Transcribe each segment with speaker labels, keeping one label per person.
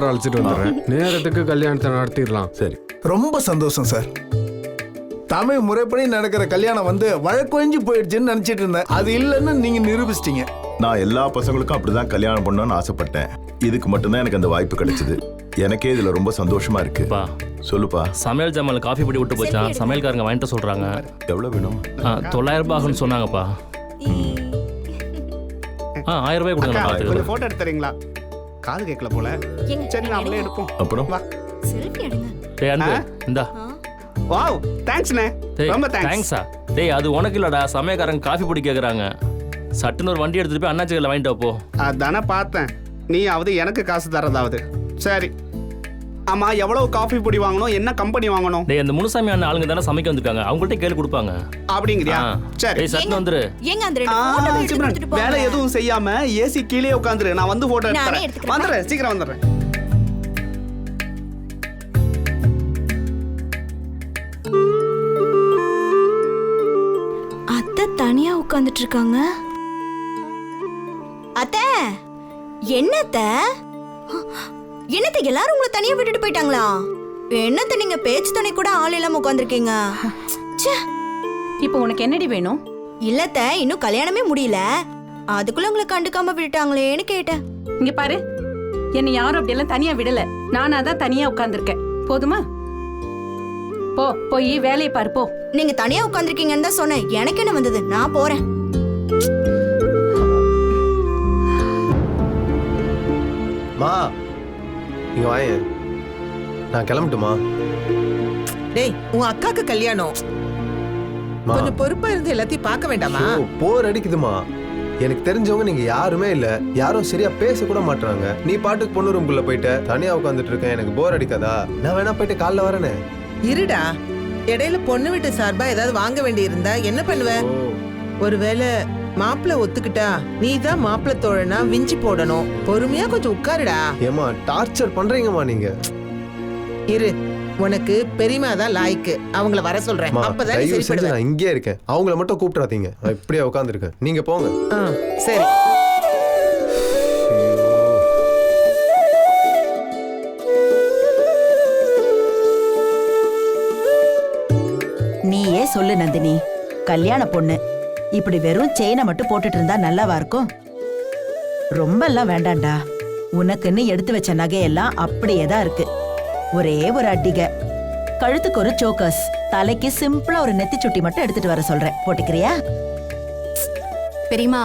Speaker 1: நண்பரை அழைச்சிட்டு வந்துடுறேன். நேரத்துக்கு கல்யாணத்தை நடத்திடலாம்.
Speaker 2: சரி.
Speaker 3: ரொம்ப சந்தோஷம் சார். தமிழ் முறைப்படி நடக்கிற கல்யாணம் வந்து வழக்கொழிஞ்சு போயிடுச்சுன்னு நினைச்சிட்டு இருந்தேன். அது இல்லைன்னு நீங்க நிரூபிச்சிட்டீங்க.
Speaker 2: நான் எல்லா பசங்களுக்கும் அப்படிதான் கல்யாணம் பண்ணணும்னு ஆசைப்பட்டேன். இதுக்கு மட்டும்தான் எனக்கு அந்த வாய்ப்பு கிடைச்சது. எனக்கே இதுல ரொம்ப சந்தோஷமா இருக்கு.
Speaker 4: பா.
Speaker 2: சொல்லுப்பா.
Speaker 4: சமையல் ஜாமான் காஃபி பொடி விட்டு போச்சான் சமையல்காரங்க வாங்கிட்டு சொல்றாங்க.
Speaker 2: எவ்வளவு வேணும்?
Speaker 4: ஆ, தொள்ளாயிரம் ரூபாய் ஆகும்னு சொன்னாங்கப்பா. ஆ ஆயிரம் ரூபாய் கொடுங்க நான் பார்த்துக்கிறேன்.
Speaker 5: போட்டோ எடுத்துறீங்களா? காது கேட்கல போல.
Speaker 6: எங்க
Speaker 5: சரி நாமளே எடுப்போம்.
Speaker 2: அப்புறம்?
Speaker 5: வா.
Speaker 6: செல்ஃபி எடுங்க.
Speaker 4: டேய் அன்பு
Speaker 5: ஆ?
Speaker 4: இந்தா.
Speaker 5: வாவ் தேங்க்ஸ்ண்ணே
Speaker 4: டேய்
Speaker 5: ரொம்ப தேங்க்ஸ்
Speaker 4: தேங்க்ஸா டேய் அது உனக்கு இல்லடா. சமயக்காரங்க காஃபி பொடி கேக்குறாங்க. சட்டுன்னு ஒரு வண்டி எடுத்துட்டு போய் அண்ணாச்சி கடையில் வாங்கிட்டு வா போ.
Speaker 5: அதானே பார்த்தேன். நீ ஆவது எனக்கு காசு தரதாவது. சரி. ஆமா எவ்வளவு காஃபி பொடி வாங்கணும்? என்ன கம்பெனி வாங்கணும்?
Speaker 4: டேய் அந்த முனுசாமி அண்ணன் ஆளுங்க தானே சமைக்க வந்திருக்காங்க. அவங்கள்ட்ட கேள்வி கொடுப்பாங்க.
Speaker 5: அப்படிங்கிறியா. சரி.
Speaker 4: டேய் சட்டுன்னு வந்துரு.
Speaker 6: ஏங்க அந்த ரெண்டு எடுத்து கொடுத்துட்டு போங்க.
Speaker 5: வேலை எதுவும் செய்யாம ஏசி கீழே உட்காந்துரு. நான் வந்து போட்டோ
Speaker 6: நானே
Speaker 5: எடுத்துறேன்
Speaker 6: எடுத்துக்கிறேன்.
Speaker 5: வந்துடுறேன் சீக்கிரம் வந்துடுறேன்
Speaker 6: அத்தை தனியா உட்கார்ந்துட்டு இருக்காங்க. அத்தை என்னத்த என்னத்த எல்லாரும் உங்களை தனியா விட்டுட்டு போயிட்டாங்களா? என்னத்த நீங்க பேச்சு துணை கூட ஆள் இல்லாம உட்காந்துருக்கீங்க
Speaker 7: இப்போ உனக்கு என்னடி வேணும்?
Speaker 6: இல்லத்த இன்னும் கல்யாணமே முடியல. அதுக்குள்ள உங்களை கண்டுக்காம விட்டுட்டாங்களேன்னு கேட்டேன்.
Speaker 7: இங்க பாரு. என்னை யாரும் அப்படியெல்லாம் தனியா விடல. நானா தான் தனியா உட்கார்ந்திருக்கேன். போதுமா? போ போய் வேலையை பாரு போ.
Speaker 6: நீங்க தனியா உட்காந்துருக்கீங்கன்னு தான் சொன்னேன். எனக்கு என்ன வந்தது? நான் போறேன்.
Speaker 8: மா இங்க வாங்க நான் கிளம்பட்டுமா?
Speaker 9: டேய் உன் அக்காக்கு கல்யாணம்.
Speaker 8: மா.
Speaker 9: கொஞ்சம் பொறுப்பா இருந்து எல்லாத்தையும் பார்க்க வேண்டாமா?
Speaker 8: ஐயோ, போர் அடிக்குதுமா. எனக்கு தெரிஞ்சவங்க நீங்க யாருமே இல்ல. யாரும் சரியா பேச கூட மாட்டாங்க நீ பாட்டுக்கு பொண்ணு ரூம்குள்ள போயிட்ட தனியா உட்காந்துட்டு இருக்கேன் எனக்கு போர் அடிக்காதா? நான் வேணா போயிட்டு காலைல வரேனே.
Speaker 9: இருடா. இடையில பொண்ணு வீட்டு சார்பா ஏதாவது வாங்க வேண்டி இருந்தா என்ன பண்ணுவ? ஒருவேளை மாப்பிள்ள ஒத்துக்கிட்டா நீ தான் மாப்பிள்ள தோழனா விஞ்சி போடணும். பொறுமையா கொஞ்சம் உட்காருடா.
Speaker 8: ஏமா டார்ச்சர் பண்றீங்கம்மா நீங்க.
Speaker 9: இரு உனக்கு பெரியமா தான் லாய்க்கு. அவங்கள வர சொல்றேன். அப்பதான் நீ
Speaker 8: தயவு செஞ்சு
Speaker 9: சரிப்படுவ.
Speaker 8: நான் இங்கே இருக்கேன். அவங்கள மட்டும் கூப்பிடாதீங்க நான் இப்படியே உட்காந்துருக்கேன் நீங்க போங்க.
Speaker 9: ஆ, சரி.
Speaker 10: நீயே சொல்லு நந்தினி. கல்யாண பொண்ணு. இப்படி வெறும் செயினை மட்டும் போட்டுட்டு இருந்தா நல்லாவா இருக்கும்? ரொம்ப எல்லாம் வேண்டாம்டா. உனக்குன்னு எடுத்து வச்ச நகையெல்லாம் அப்படியே தான் இருக்கு. ஒரே ஒரு அட்டிகை. கழுத்துக்கு ஒரு சோக்கர்ஸ் தலைக்கு சிம்பிளா ஒரு நெத்தி சுட்டி மட்டும் எடுத்துட்டு வர சொல்றேன். போட்டுக்கிறியா?
Speaker 11: பெரியமா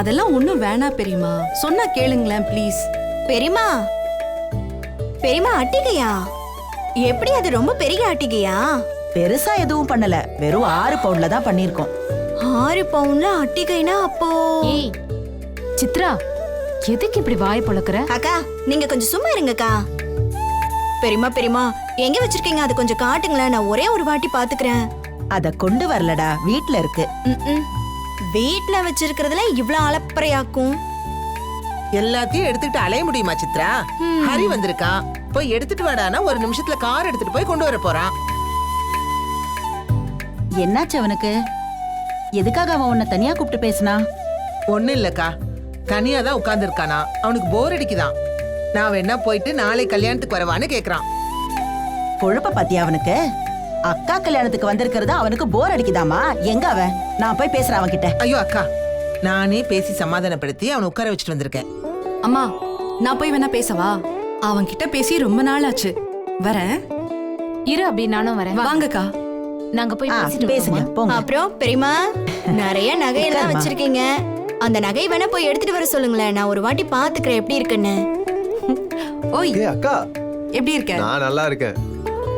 Speaker 11: அதெல்லாம் ஒண்ணும் வேணாம் பெரியமா சொன்னா கேளுங்களேன் ப்ளீஸ்
Speaker 6: பெரியமா பெரியமா அட்டிகையா? எப்படி அது ரொம்ப பெரிய அட்டிகையா?
Speaker 10: பெருசா எதுவும் பண்ணல. வெறும் ஆறு பவுண்ட்ல தான் பண்ணிருக்கோம்
Speaker 6: ஆறு பவுன்ல அட்டிகைனா அப்போ
Speaker 11: ஏய் சித்ரா எதுக்கு இப்படி வாய் பொளக்குற?
Speaker 6: அக்கா நீங்க கொஞ்சம் சும்மா இருங்கக்கா. பெரியமா பெரியமா எங்க வச்சிருக்கீங்க? அது கொஞ்சம் காட்டுங்களேன். நான் ஒரே ஒரு வாட்டி பாத்துக்கிறேன்.
Speaker 10: அத கொண்டு வரலடா. வீட்ல இருக்கு.
Speaker 6: வீட்ல வச்சிருக்கிறதுல இவ்ளோ அலப்பறையாக்கும்
Speaker 9: எல்லாத்தையும் எடுத்துட்டு அலைய முடியுமா சித்ரா? ஹரி வந்திருக்கான் போய் எடுத்துட்டு வாடானா ஒரு நிமிஷத்துல கார் எடுத்துட்டு போய் கொண்டு வர போறான்.
Speaker 10: என்னாச்சு அவனுக்கு? எதுக்காக அவன் உன்னை தனியா கூப்பிட்டு பேசினா?
Speaker 9: ஒண்ணும் இல்லக்கா. தனியா தான் உட்கார்ந்து இருக்கானா அவனுக்கு போர் அடிக்குதான். நான் வேணா போயிட்டு நாளை கல்யாணத்துக்கு வரவான்னு கேக்குறான்.
Speaker 10: கொழுப்ப பாத்தியா அவனுக்கு? அக்கா கல்யாணத்துக்கு வந்திருக்கிறது அவனுக்கு போர் அடிக்குதாமா? எங்க அவன்? நான் போய் பேசுறேன் அவன்கிட்ட.
Speaker 9: ஐயோ அக்கா. நானே பேசி சமாதானப்படுத்தி அவனை உட்கார வச்சுட்டு வந்திருக்கேன்.
Speaker 11: அம்மா நான் போய் வேணா பேசவா? அவன்கிட்ட பேசி ரொம்ப நாள் ஆச்சு வரேன்.
Speaker 7: இரு அப்படி நானும் வரேன்.
Speaker 11: வாங்கக்கா.
Speaker 7: நாங்க போய்
Speaker 10: ஆ, பேசுங்க போங்க.
Speaker 6: அப்புறம் பெரியமா நிறைய நகையெல்லாம்
Speaker 10: உட்காருமா.
Speaker 6: வச்சிருக்கீங்க. அந்த நகை வேணா போய் எடுத்துட்டு வர சொல்லுங்களேன். நான் ஒரு வாட்டி பாத்துக்கிறேன் எப்படி இருக்குன்னு.
Speaker 11: ஓய்
Speaker 8: அக்கா.
Speaker 11: எப்படி இருக்க?
Speaker 8: நான் நல்லா இருக்கேன்.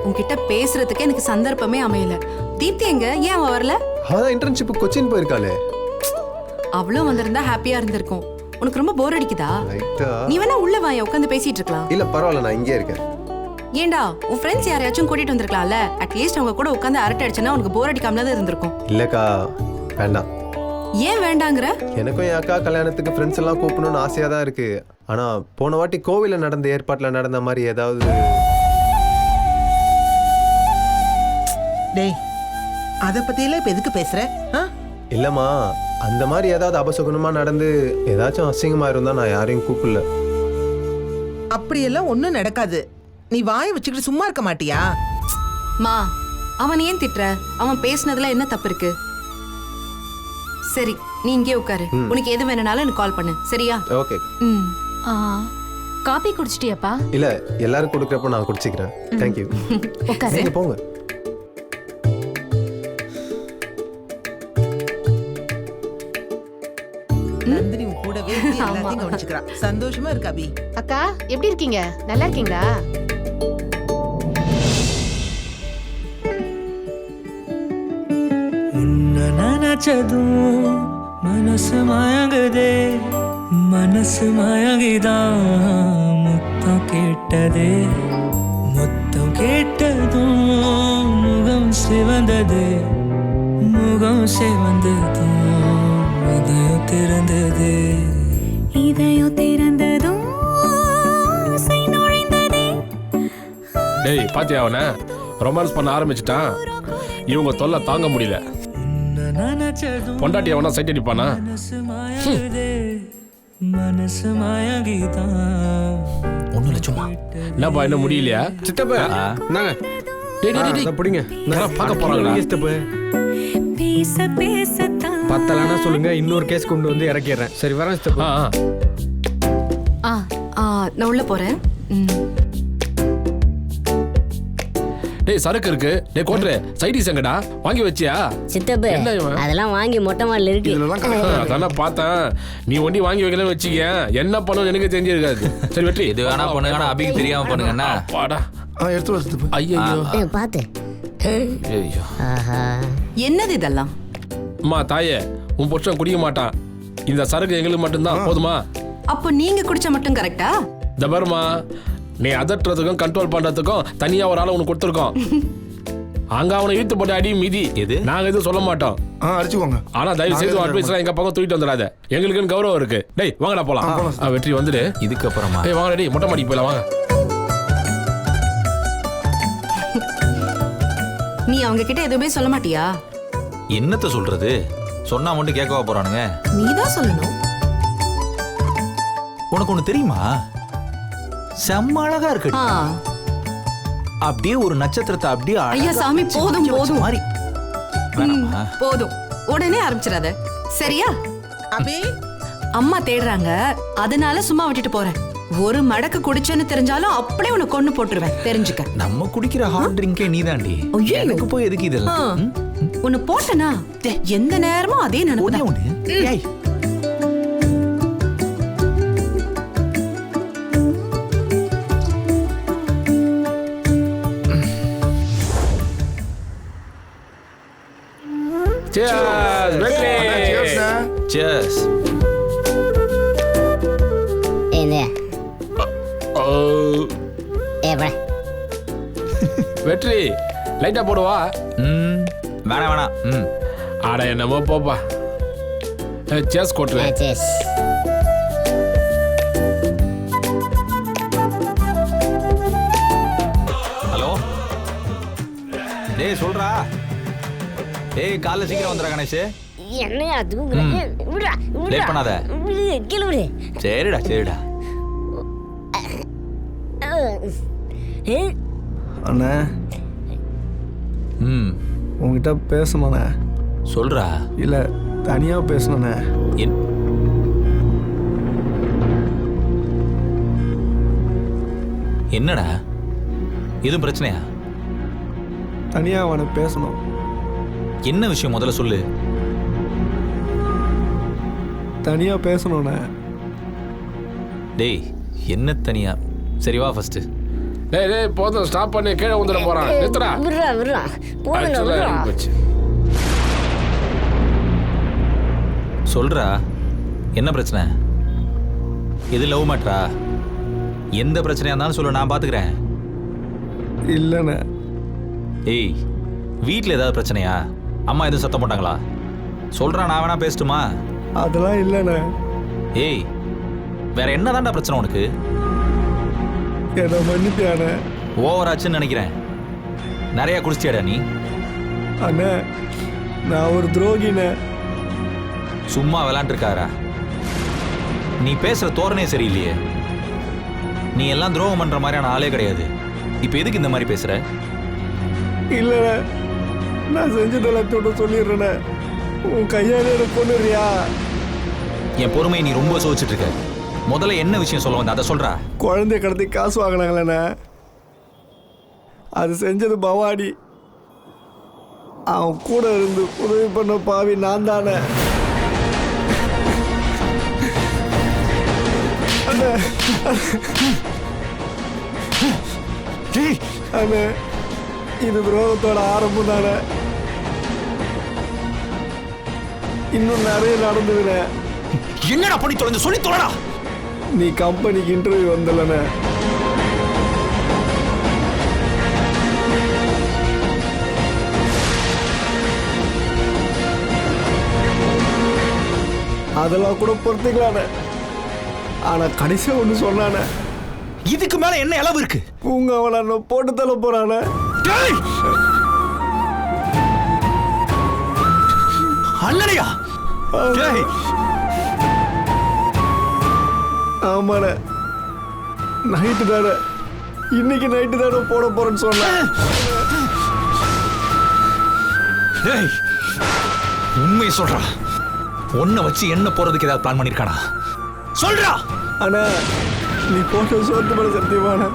Speaker 11: உன்கிட்ட பேசுறதுக்கு எனக்கு சந்தர்ப்பமே அமையல. தீப்தி எங்க? ஏன் அவ வரல?
Speaker 8: அவதான் இன்டர்ன்ஷிப் கொச்சின் போயிருக்காளே.
Speaker 11: அவளும் வந்திருந்தா ஹாப்பியா இருந்திருக்கும். உனக்கு ரொம்ப போர் அடிக்குதா? நீ வேணா உள்ள வாய உட்காந்து பேசிட்டு இருக்கலாம்.
Speaker 8: இல்ல பரவாயில்ல நான் இங்கே இருக்கேன்.
Speaker 11: ஏண்டா உன் ஃப்ரெண்ட்ஸ் யாரையாச்சும் கூட்டிட்டு வந்திருக்கலாம்ல? அட்லீஸ்ட் அவங்க கூட உட்காந்து அரட்டை அடிச்சனா உனக்கு போர் அடிக்காமல தான் இருந்திருக்கும்.
Speaker 8: இல்லக்கா வேண்டாம்.
Speaker 11: ஏன் வேண்டாங்கிற?
Speaker 8: எனக்கும் என் அக்கா கல்யாணத்துக்கு ஃப்ரெண்ட்ஸ் எல்லாம் கூப்பிடணும்னு ஆசையா தான் இருக்கு. ஆனா போன வாட்டி கோவில்ல நடந்த ஏற்பாட்டுல நடந்த மாதிரி ஏதாவது
Speaker 9: டேய் அத பத்தியெல்லாம் இப்ப எதுக்கு பேசுற? ஆ?
Speaker 8: இல்லம்மா அந்த மாதிரி ஏதாவது அபசகுனமா நடந்து ஏதாச்சும் அசிங்கமா இருந்தா நான் யாரையும் கூப்பிடல.
Speaker 9: அப்படியெல்லாம் ஒண்ணும் நடக்காது. நீ வாயை வச்சுக்கிட்டு சும்மா இருக்க மாட்டியா?
Speaker 11: மா அவன் ஏன் திட்டுற? அவன் பேசுனதுல என்ன தப்பு இருக்கு சரி நீ இங்கே உட்காரு. உனக்கு எது வேணும்னாலும் எனக்கு கால் பண்ணு. சரியா?
Speaker 8: ஓகே.
Speaker 11: ம்.
Speaker 12: காபி குடிச்சிட்டியாப்பா?
Speaker 8: இல்ல எல்லாரும் கொடுக்குறப்ப நான் குடிச்சிக்கிறேன். தேங்க்யூ
Speaker 12: உட்காரு.
Speaker 8: நீங்க போங்க.
Speaker 9: நந்தினி உன் கூடவே இருந்து எல்லாத்தையும் கவனிச்சுக்கிறா. சந்தோஷமா இருக்கு அபி?
Speaker 12: அக்கா எப்படி இருக்கீங்க? நல்லா இருக்கீங்களா?
Speaker 13: நினைச்சதும் மனசு மயங்குதே மனசு மயங்கிதான் முத்தம் கேட்டதே முத்தம் கேட்டதும் முகம் சிவந்தது முகம் சிவந்ததும் இதயம் திறந்தது
Speaker 12: இதயம் திறந்ததும்
Speaker 14: டேய் பாத்தியா அவனை ரொமான்ஸ் பண்ண ஆரம்பிச்சிட்டான் இவங்க தொல்லை தாங்க முடியல பொண்டாட்டி அவனா சைட் அடிப்பானா?
Speaker 13: மனசு மயங்கிதான்
Speaker 15: ஒன்றும் இல்லை சும்மா.
Speaker 14: என்னப்பா என்ன முடியலையா?
Speaker 5: சித்தப்ப நாங்க.
Speaker 14: டேய், டேய், டேய்,
Speaker 5: பிடிங்க.
Speaker 14: பார்க்க போறாங்களா?
Speaker 5: சித்தப்பு.
Speaker 12: பேச பேசத்தான்.
Speaker 5: பத்தலன்னா சொல்லுங்க இன்னொரு கேஸ் கொண்டு வந்து இறக்கிடுறேன். சரி வரேன் சித்தப்பு.
Speaker 11: நான் உள்ள போறேன். ம்.
Speaker 14: டேய் சரக்கு இருக்கு. டேய் கோட்ரு சைடிஸ் எங்கடா? வாங்கி வச்சியா?
Speaker 12: சித்தப்பு
Speaker 14: என்ன இவன்?
Speaker 12: அதெல்லாம் வாங்கி மொட்டை மாடல இருக்கு.
Speaker 14: அதானே பார்த்தேன். நீ ஒண்டி வாங்கி வைக்கலன்னு வச்சுக்க என்ன பண்ணும் எனக்கு தெரிஞ்சிருக்காது. சரி வெற்றி.
Speaker 15: இது வேணா பண்ணுங்க ஆனா அபிக்கு தெரியாம பண்ணுங்கண்ணா
Speaker 14: பாடா
Speaker 16: ஆ எடுத்து வச்சு
Speaker 14: ஐயோ
Speaker 12: பாத்து.
Speaker 15: ஐயோ
Speaker 12: ஆஹா.
Speaker 11: என்னது இதெல்லாம்?
Speaker 14: அம்மா தாயே உன் புருஷன் குடிக்க மாட்டான். இந்த சரக்கு எங்களுக்கு மட்டும்தான் போதுமா?
Speaker 11: அப்போ நீங்க குடிச்சா மட்டும் கரெக்டா
Speaker 14: இந்த பாருமா நீ அதட்டுறதுக்கும் கண்ட்ரோல் பண்றதுக்கும் தனியா ஒரு ஆளை உனக்கு கொடுத்துருக்கோம். அங்க அவனை இழுத்து போட்டு அடி மிதி.
Speaker 15: எது?
Speaker 14: நாங்க எதுவும் சொல்ல மாட்டோம்.
Speaker 16: ஆ அடிச்சுக்கோங்க.
Speaker 14: ஆனா தயவு செய்து அட்வைஸ் எங்க பக்கம் தூக்கிட்டு வந்துடாத. எங்களுக்குன்னு கௌரவம் இருக்கு. டேய் வாங்கடா போலாம். ஆ, வெற்றி வந்துடு.
Speaker 15: இதுக்கப்புறமா?
Speaker 14: டேய் வாங்கடா டேய் மொட்டை மாடிக்கு போயிடலாம் வாங்க.
Speaker 11: நீ அவங்க கிட்ட எதுவுமே சொல்ல மாட்டியா?
Speaker 15: என்னத்த சொல்றது? சொன்னா மட்டும் கேட்கவா போறானுங்க.
Speaker 11: நீ தான் சொல்லணும்.
Speaker 15: உனக்கு ஒண்ணு தெரியுமா? செம்ம அழகா இருக்கு
Speaker 11: ஆ.
Speaker 15: அப்படியே ஒரு நட்சத்திரத்தை அப்படியே அழகா
Speaker 11: ஐயா சாமி,
Speaker 15: வச்சு
Speaker 11: போதும்,
Speaker 15: வச்சு
Speaker 11: போதும்.
Speaker 15: மாதிரி. வேணாமா?
Speaker 11: போதும். உடனே ஆரம்பிச்சிடாத. சரியா?
Speaker 9: அபி?
Speaker 11: அம்மா தேடுறாங்க. அதனால சும்மா விட்டுட்டு போறேன். ஒரு மடக்கு குடிச்சேன்னு தெரிஞ்சாலும் அப்படியே உன்னை கொண்டு போட்டுருவேன். தெரிஞ்சுக்க.
Speaker 15: நம்ம குடிக்கிற ஹார்ட் ட்ரிங்கே நீதாண்டி.
Speaker 11: ஐயையோ.
Speaker 15: எனக்கு போய் எதுக்கு
Speaker 11: ஆ,
Speaker 15: இதெல்லாம் ம்?
Speaker 11: உன்னை போட்டனா? எந்த நேரமும் அதே
Speaker 15: ஒண்ணே
Speaker 11: நினைப்பு
Speaker 15: ஒண்ணு. ஏய்
Speaker 14: Cheers, வெற்றி
Speaker 15: cheers.
Speaker 12: என்ன
Speaker 14: ஓ,
Speaker 12: ஏ
Speaker 14: வெற்றி லைட்டா போடுவா?
Speaker 15: ம். வேணாம் வேணாம். ம்.
Speaker 14: ஆட என்னமோ போப்பா. சேஸ் கோட்ல
Speaker 12: சேஸ்
Speaker 15: ஹலோ? டேய் சொல்றா. டேய் காலைல சீக்கிரம் வந்துடா கணேஷ்.
Speaker 12: என்னையா
Speaker 15: ம். லேட் பண்ணாத.
Speaker 12: கிளம்புடு
Speaker 15: சரிடா சரிடா.
Speaker 16: அண்ணே.
Speaker 15: ம்.
Speaker 16: உங்ககிட்ட பேசணுண்ணே
Speaker 15: சொல்றா.
Speaker 16: இல்லை தனியாக பேசணுண்ணே
Speaker 15: என் என்னடா? எதுவும் பிரச்சனையா?
Speaker 16: தனியாக அவனை பேசணும்.
Speaker 15: என்ன விஷயம் முதல்ல சொல்லு.
Speaker 16: தனியாக பேசணுண்ணே
Speaker 15: டேய் என்ன தனியா? சரி வா ஃபர்ஸ்ட்
Speaker 14: டேய் டேய் போதும் ஸ்டாப் பண்ணி கீழே வந்துட போறான். நிறுத்துடா.
Speaker 12: விடுறா விடுறா. போதும் விடுறா.
Speaker 15: சொல்றா என்ன பிரச்சனை? இது லவ் மேட்ரா எந்த பிரச்சனையா இருந்தாலும் சொல்லு நான் பாத்துக்கிறேன்.
Speaker 16: இல்லைண்ணே.
Speaker 15: ஏய் வீட்ல ஏதாவது பிரச்சனையா? அம்மா எதுவும் சத்தம் போட்டாங்களா? சொல்றா நான் வேணா பேசட்டுமா?
Speaker 16: அதெல்லாம் இல்லைண்ணே.
Speaker 15: ஏய் வேற என்னதான்டா பிரச்சனை உனக்கு?
Speaker 16: என்னை மன்னிப்பியாண்ணே.
Speaker 15: ஓவர் ஆச்சுன்னு நினைக்கிறேன். நிறைய குடிச்சியாடா நீ?
Speaker 16: அண்ணே நான் ஒரு துரோகிண்ணே.
Speaker 15: சும்மா விளாண்டுருக்காரா நீ பேசுற தோரணே சரியில்லையே. நீ எல்லாம் துரோகம் பண்ற மாதிரியான ஆளே கிடையாது. இப்போ எதுக்கு இந்த மாதிரி பேசுற?
Speaker 16: இல்லைண்ணே. நான் செஞ்சதெல்லாம் தொட்டு சொல்லிடுறேண்ணே உன் கையால எனக்கு கொண்டுறியா
Speaker 15: என் பொறுமையை நீ ரொம்ப சோதிச்சுட்டு இருக்க முதல்ல என்ன விஷயம் சொல்ல வந்த? அதை சொல்றா.
Speaker 16: குழந்தைய கடத்தி காசு வாங்கினாங்களேண்ணே. அது செஞ்சது பவானி. அவன் கூட இருந்து உதவி பண்ண பாவி நான் தானே. அண்ணே. அண்ணே இது துரோகத்தோட ஆரம்பம் தானே. இன்னும் நிறைய நடந்ததுண்ணே
Speaker 15: என்னடா பண்ணி தொலைஞ்சு? சொல்லி தொலைடா.
Speaker 16: நீ கம்பெனிக்கு இன்டர்வியூ வந்தலண்ணே. அதெல்லாம் கூட பொறுத்துக்கலானே ஆனா கடைசியா ஒண்ணு சொன்னானே.
Speaker 15: இதுக்கு மேல என்ன இளவு இருக்கு?
Speaker 16: உங்க அவனை போட்டு தள்ள போறானே.
Speaker 15: அண்ணனையா? டேய்.
Speaker 16: ஆமாண்ணே. நைட்டு தானே. இன்னைக்கு நைட்டு தானே போட போறேன்னு சொன்னேன்.
Speaker 15: டேய். உண்மையை சொல்றா. உன்னை வச்சு என்ன போறதுக்கு ஏதாவது பிளான் பண்ணிருக்கானா? சொல்றா.
Speaker 16: அண்ணா நீ போட்ட சோத்து மேல சத்தியமான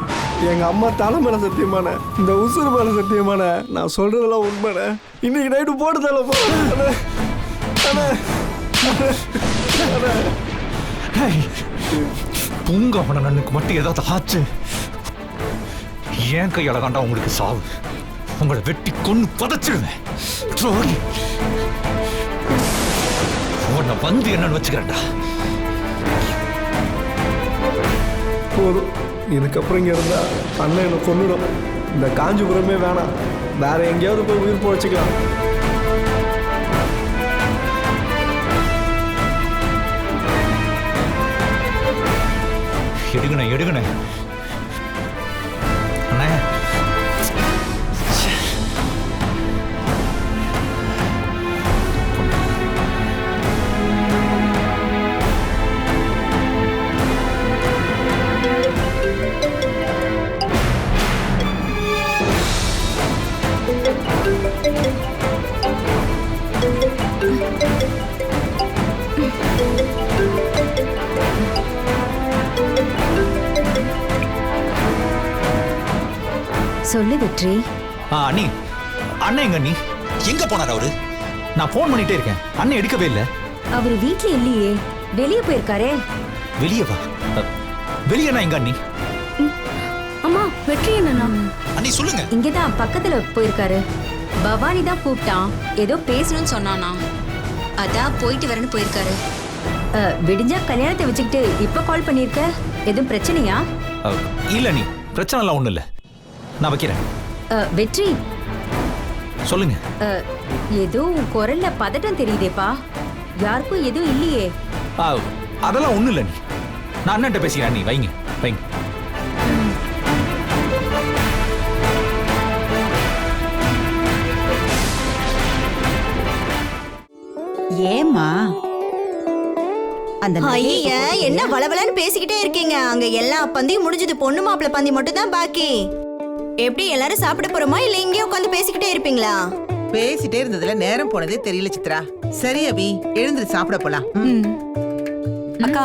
Speaker 16: எங்க அம்மா தலை மேல சத்தியமான இந்த உசுறு மேல சத்தியமான நான் சொல்றதெல்லாம் உண்மைண்ணே. இன்னைக்கு நைட்டு போட்டு தலை போறேன்
Speaker 15: உங்க அவன நன்னுக்கு மட்டும் ஏதாவது ஆச்சு? ஏன் கையால தாண்டா உங்களுக்கு சாவு? உங்களை வெட்டி கொண்டு பதச்சிடுவேன். துரோகி. உன்னை வந்து என்னன்னு வச்சுக்கிறேன்டா.
Speaker 16: போதும். இதுக்கப்புறம் இங்க இருந்தா அண்ணன் என்னை கொண்டுடும் இந்த காஞ்சிபுரமே வேணாம். வேற எங்கேயாவது போய் உயிர் போச்சுக்கலாம்
Speaker 15: ఎడుగున
Speaker 17: ఎడుగున வெற்றி
Speaker 15: ஆ அண்ணி. அண்ணன் எங்க அண்ணி? எங்க போனார் அவரு? நான் ஃபோன் பண்ணிட்டே இருக்கேன். அண்ணன் எடுக்கவே இல்லை.
Speaker 17: அவர் வீட்ல இல்லையே. வெளியே போயிருக்காரே.
Speaker 15: வெளியே வா வெளியே நான் எங்க அண்ணி?
Speaker 17: அம்மா வெற்றி என்னன்னா
Speaker 15: அண்ணி சொல்லுங்க.
Speaker 17: இங்கதான் பக்கத்துல போயிருக்காரு. பவானி தான் கூப்பிட்டான். ஏதோ பேசணும்னு சொன்னானா? அதான் போயிட்டு வரேன்னு போயிருக்காரு. விடிஞ்சா கல்யாணத்தை வச்சுக்கிட்டு இப்ப கால் பண்ணிருக்க எதுவும் பிரச்சனையா?
Speaker 15: அ, இல்ல நீ பிரச்சனைலாம் ஒண்ணும் இல்ல. நான் வைக்கிறேன்.
Speaker 17: அஹ், வெற்றி.
Speaker 15: சொல்லுங்க.
Speaker 17: ஏதோ குரல்ல பதட்டம் தெரியுதேப்பா. யாருக்கும் எதுவும் இல்லையே.
Speaker 15: ஆ, அதெல்லாம் ஒண்ணும் இல்ல நீ. நான் அண்ணன்ட்ட பேசிக்கிறேன். நீ வைங்க. வைங்க.
Speaker 10: அந்த
Speaker 17: ஐய என்ன வளவலன்னு பேசிக்கிட்டே இருக்கீங்க. அங்க எல்லா பந்தியும் முடிஞ்சது. பொண்ணு மாப்பிள்ள பந்தி மட்டும் தான் பாக்கி. எப்படி எல்லாரும் சாப்பிட போறோமா? இல்ல இங்கே உட்காந்து பேசிக்கிட்டே இருப்பீங்களா?
Speaker 9: பேசிட்டே இருந்ததுல நேரம் போனதே தெரியல சித்ரா. சரி அபி எழுந்திரு சாப்பிட போலாம்.
Speaker 11: அக்கா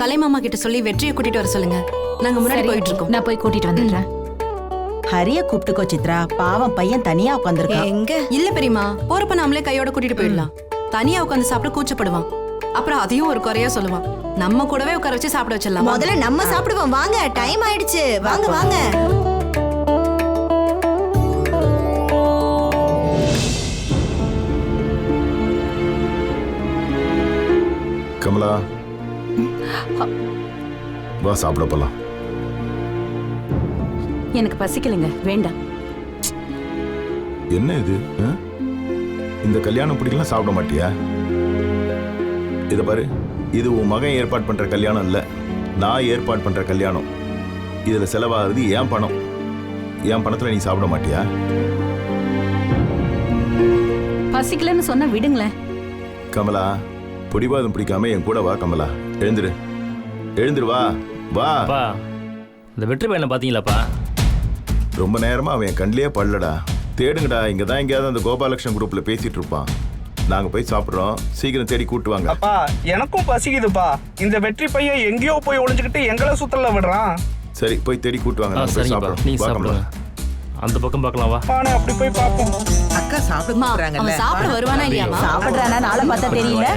Speaker 11: கலைமாமா கிட்ட சொல்லி வெற்றியை கூட்டிட்டு வர சொல்லுங்க. நாங்க முன்னாடி போயிட்டு இருக்கோம்.
Speaker 7: நான் போய் கூட்டிட்டு வந்துடுறேன்.
Speaker 10: ஹரிய கூப்பிட்டுக்கோ சித்ரா. பாவம் பையன் தனியா உட்காந்துருக்கான்
Speaker 17: எங்க?
Speaker 11: இல்ல பெரியமா போறப்ப நாமளே கையோட கூட்டிட்டு போயிடலாம். தனியா உட்காந்து சாப்பிட கூச்சப்படுவான். அப்புறம் அதையும் ஒரு குறையா சொல்லுவான். நம்ம கூடவே உட்கார வச்சு சாப்பிட வச்சிடலாம்?
Speaker 17: முதல்ல நம்ம சாப்பிடுவோம். வாங்க டைம் ஆயிடுச்சு. வாங்க வாங்க.
Speaker 2: கமலா வா சாப்பிட போலாம்.
Speaker 7: எனக்கு பசிக்கலைங்க வேண்டாம்.
Speaker 2: என்ன இது? இந்த கல்யாணம் பிடிக்கலாம் சாப்பிட மாட்டியா? இதை பாரு இது உன் மகன் ஏற்பாடு பண்ற கல்யாணம் இல்ல. நான் ஏற்பாடு பண்ற கல்யாணம். இதுல செலவாகுது ஏன் பணம். என் பணத்துல நீ சாப்பிட மாட்டியா?
Speaker 7: பசிக்கலன்னு சொன்னா விடுங்களேன்.
Speaker 2: கமலா பிடிவாதம் பிடிக்காம என் கூட வா கமலா. எழுந்துரு. எழுந்துரு வா. வா.
Speaker 5: அப்பா
Speaker 4: இந்த வெற்றி பையனை பார்த்தீங்களாப்பா?
Speaker 2: ரொம்ப நேரமா அவன் என் கண்ணிலே படலடா. தேடுங்கடா இங்க தான் எங்கேயாவது அந்த கோபாலகிருஷ்ணன் குரூப்ல பேசிட்டு இருப்பான். நாங்க போய் சாப்பிடுறோம். சீக்கிரம் தேடி கூட்டு வாங்க.
Speaker 18: அப்பா எனக்கும் பசிக்குதுப்பா. இந்த வெற்றி பையன் எங்கேயோ போய் ஒளிஞ்சுக்கிட்டு எங்களை சுத்தல விடுறான்.
Speaker 2: சரி போய் தேடி கூட்டு வாங்க.
Speaker 4: ஆ
Speaker 2: நாங்க போய்
Speaker 4: சரிங்கப்பா.
Speaker 2: சாப்பிடுறோம்.
Speaker 4: நீங்கள்
Speaker 2: வா,
Speaker 4: சாப்பிடுங்க. அந்த பக்கம் பார்க்கலாம் வா.
Speaker 18: பானே அப்படி போய் பார்ப்போம்.
Speaker 9: அக்கா சாப்பிட
Speaker 11: அம்மா,
Speaker 9: கூப்பிடுறாங்கல்ல
Speaker 11: அவன் சாப்பிட வருவானா இல்லையாமா
Speaker 10: சாப்பிடுறானா? நாளை பார்த்தா தெரியல.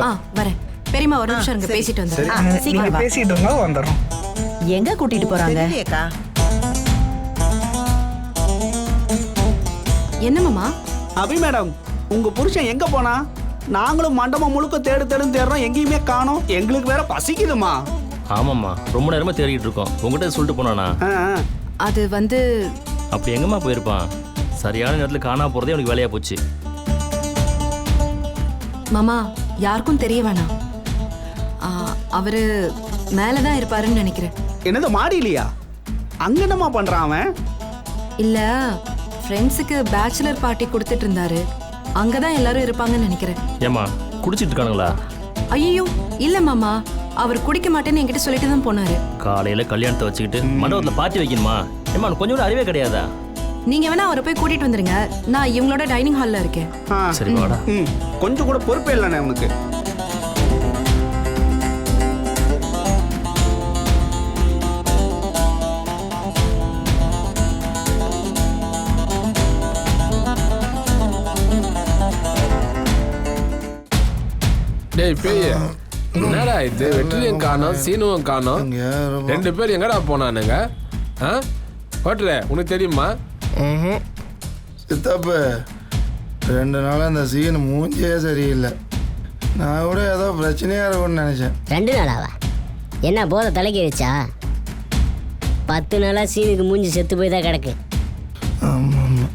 Speaker 11: ஆ வரேன். பெரியம்மா ஒரு நிமிஷம் இருங்க பேசிட்டு வந்து
Speaker 10: ஆ, சீக்கிரம் வா.
Speaker 18: பேசிட்டு இருந்தா வந்துடுறோம்.
Speaker 10: எங்க கூட்டிட்டு போறாங்க?
Speaker 9: தெரியலையேக்கா.
Speaker 11: என்னமாமா
Speaker 18: அபி மேடம் உங்க புருஷன் எங்க போனா? நாங்களும் மண்டபம் முழுக்க தேடு தேடுன்னு தேடுறோம் எங்கேயுமே காணோம். எங்களுக்கு வேற பசிக்குதுமா.
Speaker 4: ஆமாம்மா ரொம்ப நேரமாக தேடிட்டு இருக்கோம். உங்ககிட்ட சொல்லிட்டு போனானா?
Speaker 18: ஆ, ஆ.
Speaker 11: அது வந்து
Speaker 4: அப்படி எங்கம்மா போயிருப்பான்? சரியான நேரத்தில் காணாம போகிறதே உனக்கு வேலையாக போச்சு.
Speaker 11: மாமா யாருக்கும் தெரிய வேணாம். ஆ, அவரு மேலதான் இருப்பாருன்னு நினைக்கிறேன்.
Speaker 18: என்னது மாடியிலையா? அங்க என்னம்மா பண்றான் அவன்?
Speaker 11: இல்ல ஃப்ரெண்ட்ஸுக்கு பேச்சுலர் பார்ட்டி கொடுத்துட்டு இருந்தாரு. அங்கதான் எல்லாரும் இருப்பாங்கன்னு நினைக்கிறேன்.
Speaker 4: ஏம்மா குடிச்சிட்டு இருக்கானுங்களா?
Speaker 11: ஐயோ இல்ல மாமா அவர் குடிக்க மாட்டேன்னு என்கிட்ட சொல்லிட்டு தான் போனாரு.
Speaker 4: காலையில் கல்யாணத்தை வச்சுக்கிட்டு மண்டபத்தில் பார்ட்டி வைக்கணுமா? ஏம்மா உனக்கு கொஞ்சம் கூட அறிவே கிடையாதா?
Speaker 11: நீங்க வேணா அவரை போய் கூட்டிட்டு வந்துருங்க. நான் இவங்களோட டைனிங் ஹால்ல இருக்கேன்.
Speaker 18: ஆ,
Speaker 4: சரி வாடா.
Speaker 18: ம், கொஞ்சம் கூட பொறுப்பே இல்லைண்ணே உனக்கு
Speaker 14: டேய் பேய். என்னடா இது? வெற்றிலையும் காணோம் சீனுவும் காணோம். ரெண்டு பேர் எங்கடா போனானுங்க? ஆ? ஹோட்டல உனக்கு தெரியுமா?
Speaker 19: சித்தப்பு ரெண்டு நாளாக இந்த சீன் மூஞ்சியே சரியில்லை. நான் கூட ஏதோ பிரச்சனையாக இருக்கும்னு நினச்சேன்.
Speaker 12: ரெண்டு நாளாவா? என்ன போதை தலைக்கு வச்சா பத்து நாளா சீனுக்கு மூஞ்சி செத்து போய் தான் கிடக்கு.
Speaker 19: ஆமாம் ஆமாம்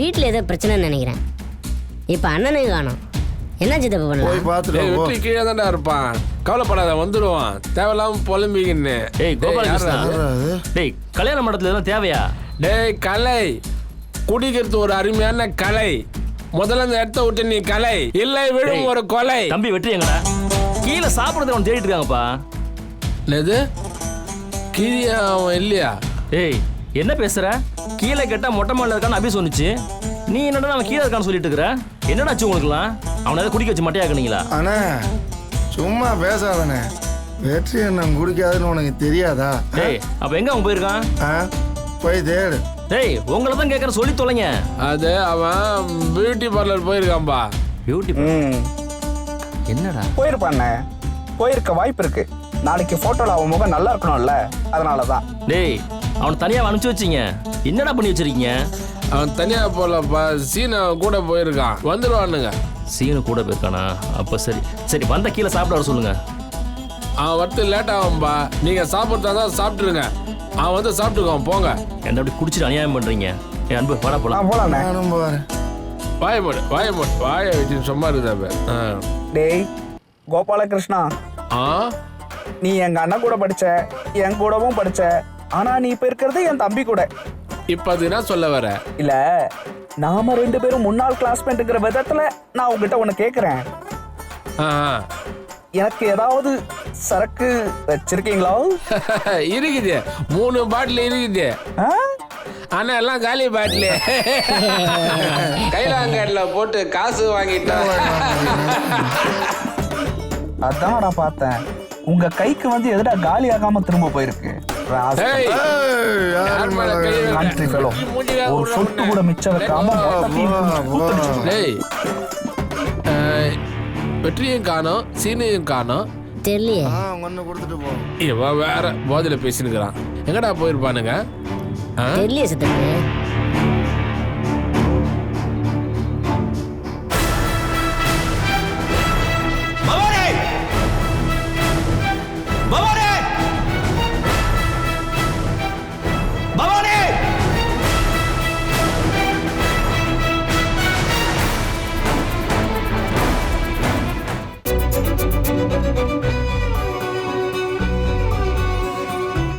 Speaker 12: வீட்டில் ஏதோ பிரச்சனைன்னு நினைக்கிறேன். இப்போ அண்ணனையும் காணோம். என்ன சித்தப்பு
Speaker 19: போய்
Speaker 12: பண்ணலாம்
Speaker 19: பார்த்துட்டு வா,
Speaker 14: வெற்றி கீழே தான்டா இருப்பான். கவலைப்படாத வந்துடுவான். தேவையில்லாம புலம்பிக்கின்னு.
Speaker 4: ஏய் கோபாலகிருஷ்ணா.
Speaker 19: யார்றா அது?
Speaker 4: டேய் கல்யாண மண்டபத்தில் எதுவும் தேவையா?
Speaker 14: டேய் கலை. குடிக்கிறது ஒரு அருமையான கலை. முதல்ல இந்த இடத்த விட்டு நீ கலை. இல்லை விழும் ஒரு கொலை.
Speaker 4: தம்பி வெற்றி எங்கடா? கீழே சாப்பிட்றது அவன் தேடிட்டு இருக்காங்கப்பா.
Speaker 14: என்னது? கிரியா அவன் இல்லையா?
Speaker 4: ஏய் என்ன பேசுற? கீழே கேட்டா மொட்டை மாடல இருக்கான்னு அபி சொன்னுச்சு நீ என்னடா அவன் கீழே இருக்கான்னு சொல்லிட்டு இருக்கிற என்னடாச்சு உங்களுக்குலாம் அவனை ஏதாவது குடிக்க வச்சு மட்டையாக்குனீங்களா
Speaker 19: அண்ணே சும்மா பேசாதண்ணே. வெற்றி அண்ணன் குடிக்காதுன்னு உனக்கு தெரியாதா?
Speaker 4: டேய் அப்ப எங்க அவன் போயிருக்கான்?
Speaker 19: ஆ? போய் தேடு.
Speaker 4: டேய் உங்களை தான் கேட்கறேன் சொல்லி தொலைங்க.
Speaker 14: அது அவன் பியூட்டி பார்லர் போயிருக்கான்பா.
Speaker 4: பியூட்டி என்னடா?
Speaker 18: போயிருப்பாண்ணே போயிருக்க வாய்ப்பு இருக்கு. நாளைக்கு போட்டோல அவன் முகம் நல்லா இருக்கணும்ல அதனால தான்
Speaker 4: டேய் அவனை தனியா அனுப்பிச்சு வச்சீங்க. என்னடா பண்ணி வச்சிருக்கீங்க?
Speaker 14: அவன் தனியா போலப்பா சீன் கூட போயிருக்கான். வந்துடுவானுங்க
Speaker 4: சீனு கூட போயிருக்கானா? அப்ப சரி. சரி வந்த கீழே சாப்பிட வர சொல்லுங்க.
Speaker 14: அவன் வரத்து லேட் ஆகும்பா. நீங்க சாப்பிட்றதா தான் சாப்பிட்டுருங்க. அவன் வந்து சாப்பிட்டுக்குவான் போங்க.
Speaker 4: என்ன அப்படி குடிச்சிட்டு அநியாயம் பண்றீங்க? என் அன்பு வாடா போலாம்.
Speaker 18: போலாண்ணே.
Speaker 19: நானும் போகிறேன்
Speaker 14: வாய போடு வாய போடு வாய வச்சு சும்மா இருக்குதாப்ப ஆ.
Speaker 18: டேய் கோபாலகிருஷ்ணா.
Speaker 14: ஆ?
Speaker 18: நீ எங்க அண்ணன் கூட படிச்ச என் கூடவும் படிச்ச ஆனா நீ இப்ப இருக்கிறது என் தம்பி கூட.
Speaker 14: இப்போ அது என்ன சொல்ல வர?
Speaker 18: இல்ல நாம ரெண்டு பேரும் முன்னாள் கிளாஸ்மேட்டுங்கிற விதத்துல நான் உங்ககிட்ட ஒண்ணு கேக்குறேன். எனக்கு ஏதாவது சரக்கு வச்சிருக்கீங்களா?
Speaker 14: இருக்குது. மூணு பாட்டில் இருக்குது? ஆனா எல்லாம் காலி பாட்டில். கைலாங்கல்ல போட்டு காசு வாங்கிட்டான்
Speaker 18: அதான் நான் பார்த்தேன். உங்க கைக்கு வந்து எதுடா காலி ஆகாம திரும்ப போயிருக்கு? ஒரு சொட்டு. கூட மிச்சம் வைக்காம
Speaker 14: வெற்றியும் காணோம் சீனையும் காணோம்
Speaker 12: தெரியலையே.
Speaker 19: ஆ ஒன்று கொடுத்துட்டு போ.
Speaker 14: இவன் வேற போதையில பேசினுக்கிறான். எங்கடா போயிருப்பானுங்க? ஆ?
Speaker 12: தெரியலையே சித்தப்பு